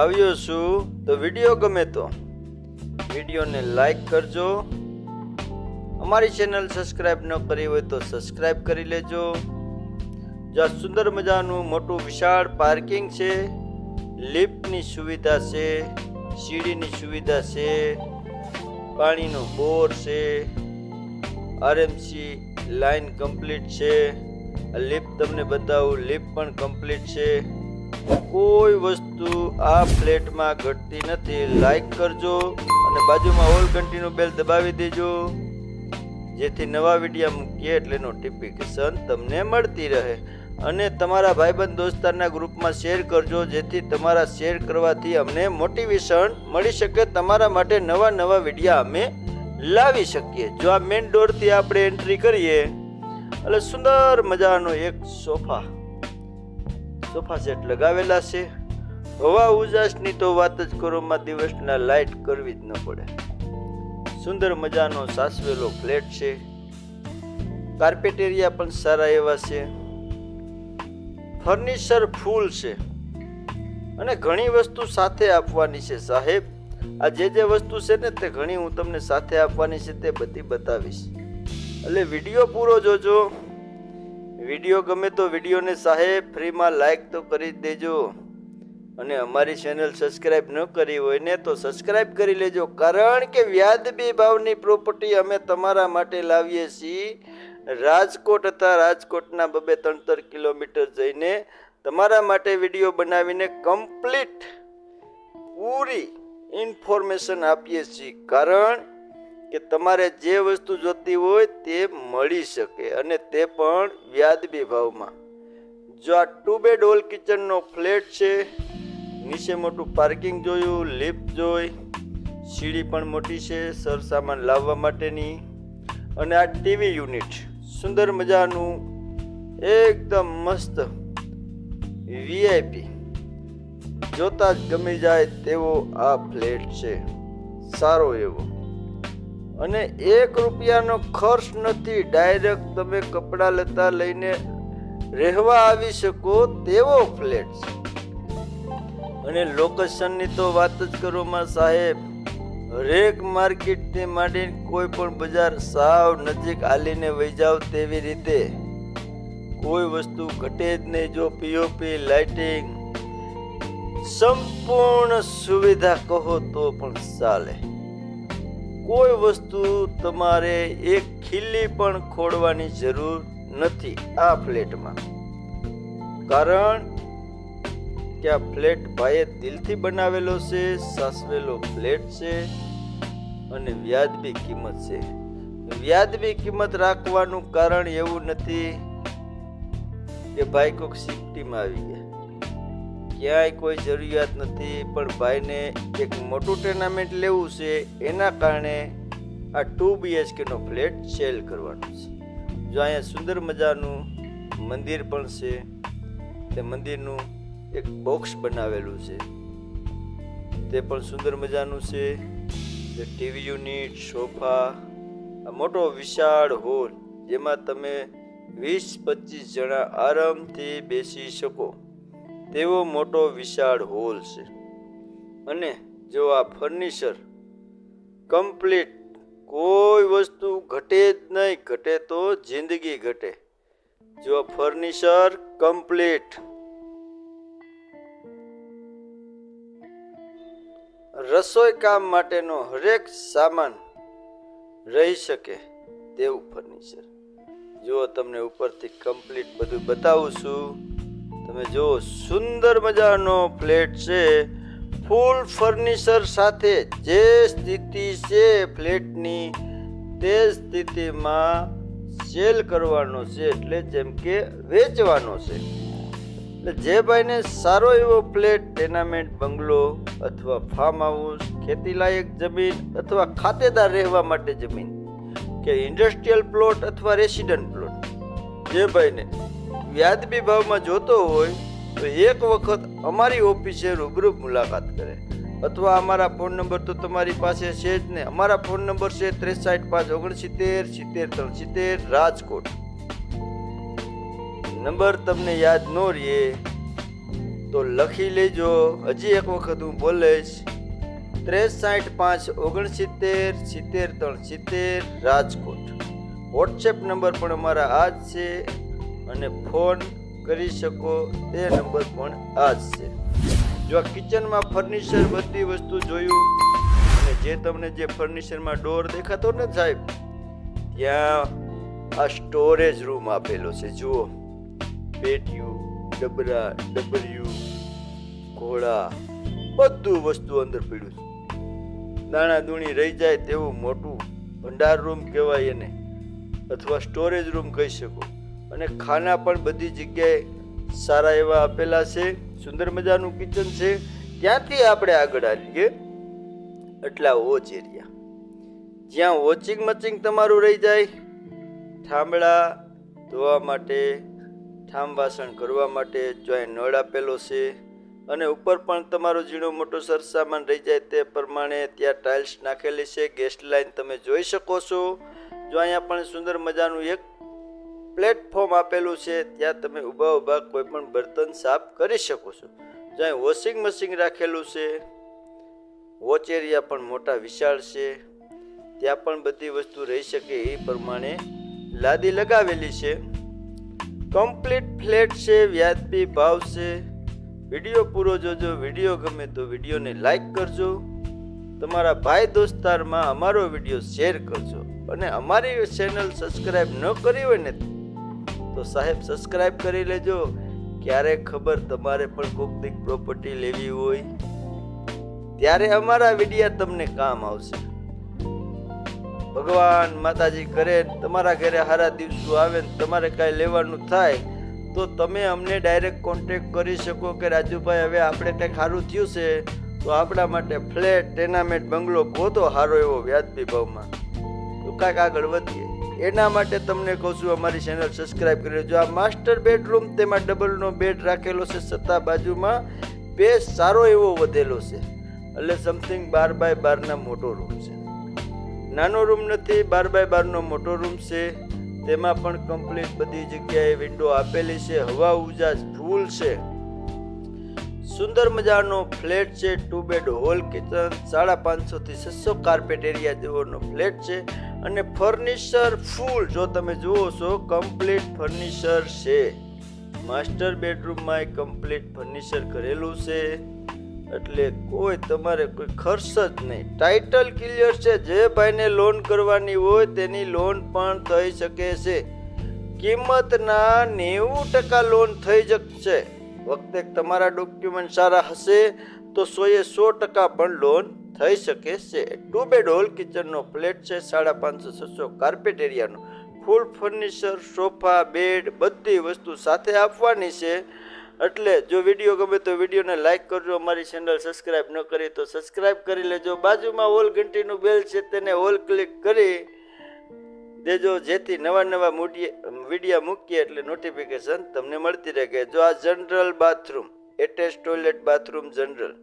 આવ્યો છું, તો વીડિયો ગમે તો. વિડીયોને લાઈક કરજો. અમારી ચેનલ સબસ્ક્રાઇબ ન કરી હોય તો સબસ્ક્રાઇબ કરી લેજો. જ્યાં સુંદર મજાનું મોટું વિશાળ પાર્કિંગ છે, લિફ્ટની સુવિધા છે, સીડીની સુવિધા છે, પાણીનો બોર છે, આરએમસી લાઈન કમ્પ્લીટ છે લિફ્ટ તમને બતાવું, લિફ્ટ પણ કમ્પ્લીટ છે. કોઈ વસ્તુ આ ફ્લેટમાં ઘટતી નથી લાઈક કરજો અને બાજુમાં ઓલ ઘંટીનું બેલ દબાવી દેજો. જેથી નવા વિડીયા મૂકીએ એટલે નોટિફિકેશન તમને મળતી રહે. અને તમારા ભાઈબંધ દોસ્તારના ગ્રુપમાં શેર કરજો, જેથી તમારા શેર કરવાથી અમને મોટિવેશન મળી શકે. તમારા માટે નવા નવા વિડીયા અમે લાવી શકીએ. જો આ મેઇન ડોરથી આપણે એન્ટ્રી કરીએ, એટલે સુંદર મજાનો એક સોફા સોફા સેટ લગાવેલા છે. હવા ઉજાસની તો વાત જ કરોમાં દિવસના લાઇટ કરવી જ ન પડે. સુંદર મજાનો સાસવેલો ફ્લેટ છે. કાર્પેટ એરિયા પણ સારા એવા છે. ફર્નિચર ફૂલ છે. અને ઘણી વસ્તુ સાથે આપવાની છે. સાહેબ, આ જે જે વસ્તુ છે ને તે ઘણી હું તમને સાથે આપવાની છે તે બધી બતાવીશ. એટલે વીડિયો પૂરો જોજો. વીડિયો ગમે તો વિડીયોને સાહેબ ફ્રીમાં લાઈક તો કરી દેજો. અને અમારી ચેનલ સબસ્ક્રાઇબ ન કરી હોય ને તો સબસ્ક્રાઇબ કરી લેજો. કારણ કે વ્યાજબી ભાવની પ્રોપર્ટી અમે તમારા માટે લાવીએ છીએ. રાજકોટ હતા, રાજકોટના બબે ત્રણતર કિલોમીટર જઈને તમારા માટે વીડિયો બનાવીને કમ્પ્લીટ પૂરી ઇન્ફોર્મેશન આપીએ છીએ. કારણ કે તમારે જે વસ્તુ જોતી હોય તે મળી શકે અને તે પણ વ્યાજબી ભાવમાં. જો આ ટુ બેડ હોલ કિચનનો ફ્લેટ છે, નીચે મોટું પાર્કિંગ જોયું લિફ્ટ જોઈ, સીડી પણ મોટી છે સરસામાન લાવવા માટેની. અને આ ટીવી યુનિટ સુંદર મજાનું, એકદમ મસ્ત વીઆઈપી જોતા જ ગમી જાય તેવો આ ફ્લેટ છે. સારો એવો. અને એક રૂપિયાનો ખર્ચ નથી. ડાયરેક્ટ તમે કપડાં લતા લઈને રહેવા આવી શકો તેવો ફ્લેટ છે. અને લોકેશનની તો વાત જ કરોમાં સાહેબ. હરેક માર્કેટથી માંડીને કોઈ પણ બજાર સાવ નજીક આલીને વહી જાવ તેવી રીતે. કોઈ વસ્તુ ઘટે જ નહીં જો પીઓપી લાઇટિંગ સંપૂર્ણ સુવિધા કહો તો પણ ચાલે. કોઈ વસ્તુ તમારે એક ખીલ્લી પણ ખોડવાની જરૂર નથી આ ફ્લેટમાં. કારણ કે આ ફ્લેટ ભાઈએ દિલથી બનાવેલો છે, સાસવેલો ફ્લેટ છે અને વ્યાજબી કિંમત છે. વ્યાજબી કિંમત રાખવાનું કારણ એવું નથી કે ભાઈ કોઈક સિફ્ટીમાં આવી ગયા. ક્યાંય કોઈ જરૂરિયાત નથી, પણ ભાઈને એક મોટું ટુર્નામેન્ટ લેવું છે, એના કારણે આ ટુ બીએચકેનો ફ્લેટ સેલ કરવાનો છે. જો અહીંયા સુંદર મજાનું મંદિર પણ છે, તે મંદિરનું એક બોક્સ બનાવેલું છે. તે પણ સુંદર મજાનું છે. જે ટીવી યુનિટ સોફા આ મોટો વિશાળ હોલ જેમાં તમે વીસ પચીસ જણા આરામથી બેસી શકો. તેવો મોટો વિશાળ હોલ છે. અને જો આ ફર્નિચર કમ્પ્લીટ કોઈ વસ્તુ ઘટે જ નહીં, ઘટે તો જિંદગી ઘટે. જો ફર્નિચર કમ્પ્લીટ. રસોઈ કામ માટેનો હરેક સામાન રહી શકે તેવું ફર્નિચર. જો તમને ઉપરથી કમ્પ્લીટ બધું બતાવું છું તમે જો સુંદર મજાનો ફ્લેટ છે, ફૂલ ફર્નિચર સાથે જે સ્થિતિ છે ફ્લેટની, તે સ્થિતિમાં સેલ કરવાનો છે, એટલે જેમ કે વેચવાનો છે. એટલે જે ભાઈને સારો એવો ફ્લેટ ટેનામેન્ટ બંગલો અથવા ફાર્મ હાઉસ ખેતીલાયક જમીન અથવા ખાતેદાર રહેવા માટે જમીન, કે ઇન્ડસ્ટ્રીયલ પ્લોટ અથવા રેસિડન્ટ પ્લોટ જે ભાઈને વ્યાજબી ભાવમાં જોતો હોય, તો એક વખત અમારી ઓફિસે રૂબરૂ મુલાકાત કરે. અથવા અમારા ફોન નંબર તો તમારી પાસે છે જ ને. અમારા ફોન નંબર છે ત્રેસાઠ પાંચ ઓગણસિત્તેર, સિત્તેર ત્રણ સિત્તેર રાજકોટ. નંબર તમને યાદ ન રહે તો લખી લેજો. હજી એક વખત હું બોલીશ. ત્રેસાઠ પાંચ ઓગણસિત્તેર, સિત્તેર ત્રણ સિત્તેર રાજકોટ. વોટ્સએપ નંબર પણ અમારા આ જ છે. અને ફોન કરી શકો તે નંબર પણ આ જ છે. જો આ કિચનમાં ફર્નિચર બધી વસ્તુ જોયું અને જે તમને જે ફર્નિચરમાં ડોર દેખાતો ને સાહેબ, ત્યાં આ સ્ટોરેજ રૂમ આપેલો છે. જુઓ, પેટીયું, ડબરા, ડબરિયું, ઘોડા, બધું વસ્તુ અંદર પીડ્યું છે. દાણા દૂણી રહી જાય તેવું મોટું ભંડાર રૂમ કહેવાય એને, અથવા સ્ટોરેજ રૂમ કહી શકો. અને ખાના પણ બધી જગ્યાએ સારા એવા આપેલા છે. સુંદર મજાનું કિચન છે. ત્યાંથી આપણે આગળ આવીએ? એટલા ઓચ એરિયા જ્યાં વોચિંગ મચિંગ તમારું રહી જાય. થાંભળા ધોવા માટે ઠામ વાસણ કરવા માટે જો અહીં નળ આપેલો છે અને ઉપર પણ તમારો ઝીણો મોટો સરસામાન રહી જાય તે પ્રમાણે ત્યાં ટાઇલ્સ નાખેલી છે. ગેસ લાઇન તમે જોઈ શકો છો. જો અહીંયા પણ સુંદર મજાનું એક પ્લેટફોર્મ આપેલું છે, ત્યાં તમે ઊભા ઊભા કોઈ પણ બર્તન સાફ કરી શકો છો. જ્યાં વોશિંગ મશીન રાખેલું છે વોચ એરિયા પણ મોટા વિશાળ છે. ત્યાં પણ બધી વસ્તુ રહી શકે એ પ્રમાણે લાદી લગાવેલી છે. કમ્પ્લીટ ફ્લેટ છે, વ્યાજબી ભાવ છે. વીડિયો પૂરો જોજો, વીડિયો ગમે તો વિડીયોને લાઈક કરજો. તમારા ભાઈ દોસ્તારમાં અમારો વીડિયો શેર કરજો. અને અમારી ચેનલ સબસ્ક્રાઈબ ન કરી હોય ને તો સાહેબ સબસ્ક્રાઈબ કરી લેજો. ક્યારે ખબર તમારે પણ કોક દીક પ્રોપર્ટી લેવી હોય? ત્યારે અમારા વિડીયા તમને કામ આવશે. ભગવાન માતાજી કરે, તમારા ઘરે સારા દિવસો આવે ને તમારે કાંઈ લેવાનું થાય, તો તમે અમને ડાયરેક્ટ કોન્ટેક કરી શકો કે, રાજુભાઈ, હવે આપણે કંઈક સારું થયું છે, તો આપણા માટે ફ્લેટ ટેનામેન્ટ બંગલો ગોતો સારો એવો વ્યાજબી ભાવમાં. તો કાંઈક આગળ વધીએ. એના માટે તમને કહું છું, અમારી ચેનલ સબસ્ક્રાઈબ કરી લેજો. આ માસ્ટર બેડરૂમ તેમાં ડબલનો બેડ રાખેલો છે. સત્તા બાજુમાં બે સારો એવો વધેલો છે. એટલે સમથિંગ બાર બાય બારના મોટો રૂમ છે. નાનો રૂમ નથી, બાર બાય બારનો મોટો રૂમ છે. તેમાં પણ કમ્પ્લીટ બધી જગ્યાએ વિન્ડો આપેલી છે. હવા ઉજાસ ફૂલ છે. સુંદર મજાનો ફ્લેટ છે. ટુ બેડ હોલ કિચન સાડા પાંચસો થી છસો કાર્પેટ એરિયા જેવોનો ફ્લેટ છે. અને ફર્નિચર ફૂલ. જો તમે જુઓ છો કમ્પ્લીટ ફર્નિચર છે. માસ્ટર બેડરૂમમાં એ કમ્પ્લીટ ફર્નિચર કરેલું છે. એટલે કોઈ તમારે કોઈ ખર્ચ જ નહીં. ટાઇટલ ક્લિયર છે. જે ભાઈને લોન કરવાની હોય તેની લોન પણ થઈ શકે છે. કિંમતના નેવું ટકા લોન થઈ શકશે વખતે તમારા ડોક્યુમેન્ટ સારા હશે તો સોએ સો ટકા પણ લોન થઈ શકે છે. ટુ બેડ હોલ કિચનનો ફ્લેટ છે, સાડા પાંચસો છસો કાર્પેટ એરિયાનો. ફૂલ ફર્નિચર, સોફા, બેડ, બધી વસ્તુ સાથે આપવાની છે. એટલે જો વીડિયો ગમે તો વિડીયોને લાઇક કરજો, અમારી ચેનલ સબસ્ક્રાઈબ ન કરી તો સબસ્ક્રાઈબ કરી લેજો. બાજુમાં ઓલ ઘંટીનું બેલ છે તેને ઓલ ક્લિક કરી દેજો. જેથી નવા નવા વિડીયા મૂકીએ એટલે નોટિફિકેશન તમને મળતી રહે. જો આ general bathroom attach toilet bathroom general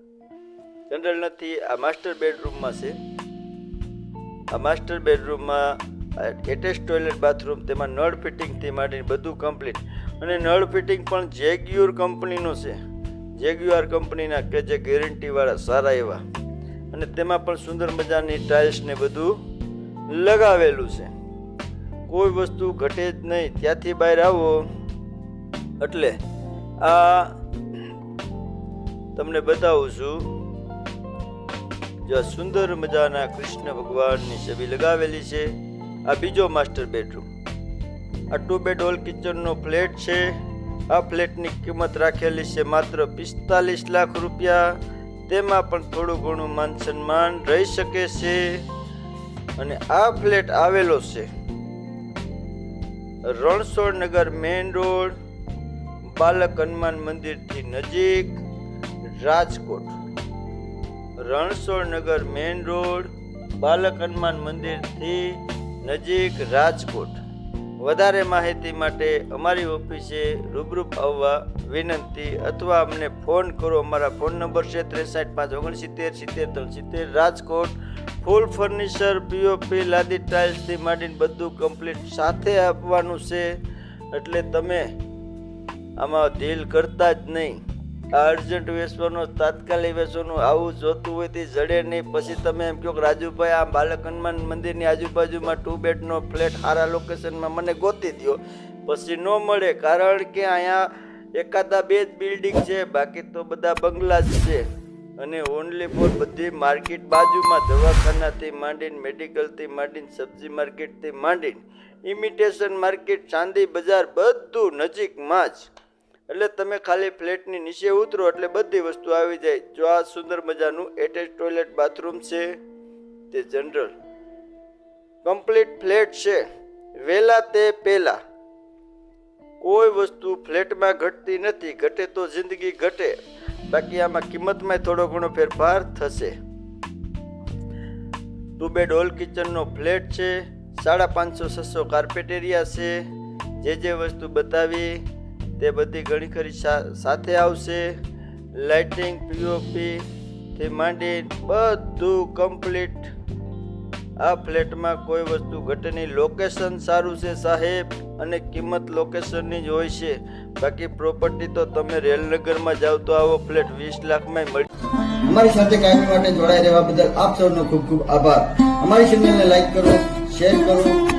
general નથી આ માસ્ટર બેડરૂમમાં છે. આ માસ્ટર બેડરૂમમાં એટેચ ટોયલેટ બાથરૂમ તેમાં નળ ફિટિંગથી માંડીને બધું કમ્પ્લીટ અને નળ ફિટિંગ પણ જેગ્યુર કંપનીનું છે. જેગ્યુઆર કંપનીના કે જે ગેરંટીવાળા સારા એવા. અને તેમાં પણ સુંદર મજાની ટાઇલ્સને બધું લગાવેલું છે. કોઈ વસ્તુ ઘટે જ નહીં, ત્યાંથી બહાર આવો. એટલે આ તમને બતાવું છું. જો સુંદર મજાના કૃષ્ણ ભગવાનની છબી લગાવેલી છે. આ બીજો માસ્ટર બેડરૂમ. આ ટુ બેડ હોલ કિચનનો ફ્લેટ છે. આ ફ્લેટની કિંમત રાખેલી છે માત્ર પિસ્તાલીસ લાખ રૂપિયા. તેમાં પણ થોડું ઘણું માન સન્માન રહી શકે છે. અને આ ફ્લેટ આવેલો છે. રણછોડ નગર મેઇન રોડ, બાલક હનુમાન મંદિરથી નજીક, રાજકોટ. રણછોડનગર મેઇન રોડ બાલક હનુમાન મંદિરથી નજીક રાજકોટ. વધારે માહિતી માટે અમારી ઓફિસે રૂબરૂપ આવવા વિનંતી અથવા અમને ફોન કરો. અમારા ફોન નંબર છે ત્રેસઠ પાંચ ઓગણસિત્તેર, સિત્તેર ત્રણ સિત્તેર. રાજકોટ ફૂલ ફર્નિચર પીઓપી લાદી ટાઇલ્સથી માંડીને બધું કમ્પ્લીટ સાથે આપવાનું છે. એટલે તમે આમાં ઢીલ કરતા જ નહીં. આ અર્જન્ટ વેચવાનો તાત્કાલિક વેસવાનું આવું જોતું હોય તે જડે નહીં. પછી તમે એમ કહો કે રાજુભાઈ, આ બાલક હનુમાન મંદિરની આજુબાજુમાં ટુ બેડનો ફ્લેટ સારા લોકેશનમાં મને ગોતી દો પછી ન મળે, કારણ કે અહીંયા એકાદા બે જ બિલ્ડિંગ છે, બાકી તો બધા બંગલા જ છે. અને ઓનલી ફોર બધી માર્કેટ બાજુમાં દવાખાનાથી માંડીને મેડિકલથી માંડીને, સબ્જી માર્કેટથી માંડીને ઇમિટેશન માર્કેટ ચાંદી બજાર બધું નજીકમાં જ. એટલે તમે ખાલી ફ્લેટની નીચે ઉતરો એટલે બધી વસ્તુ આવી જાય. જો આ સુંદર મજાનું એટેચ ટોયલેટ બાથરૂમ છે, તે જનરલ કમ્પ્લીટ ફ્લેટ છે. વહેલા તે પેલા. કોઈ વસ્તુ ફ્લેટમાં ઘટતી નથી. ઘટે તો જિંદગી ઘટે. બાકી આમાં કિંમતમાં થોડો ઘણો ફેરફાર થશે. ટુ બેડ હોલ કિચનનો ફ્લેટ છે. સાડા પાંચસો, છસો કાર્પેટ એરિયા છે. જે જે વસ્તુ બતાવી તે બધી ઘણી ખરી સાથે આવશે. લાઇટિંગ પીઓપી થી માંડી બધું કમ્પ્લીટ આ ફ્લેટમાં કોઈ વસ્તુ ઘટેની લોકેશન સારું છે સાહેબ અને કિંમત લોકેશનની જ હોય છે. બાકી પ્રોપર્ટી તો તમે રેલનગરમાં જાઓ તો આવો ફ્લેટ વીસ લાખમાં મળી અમારી સાથે કાયમી માટે જોડાઈ રહેવા બદલ આપ સૌનો ખૂબ ખૂબ આભાર. અમારી ચેનલને લાઈક કરો, શેર કરો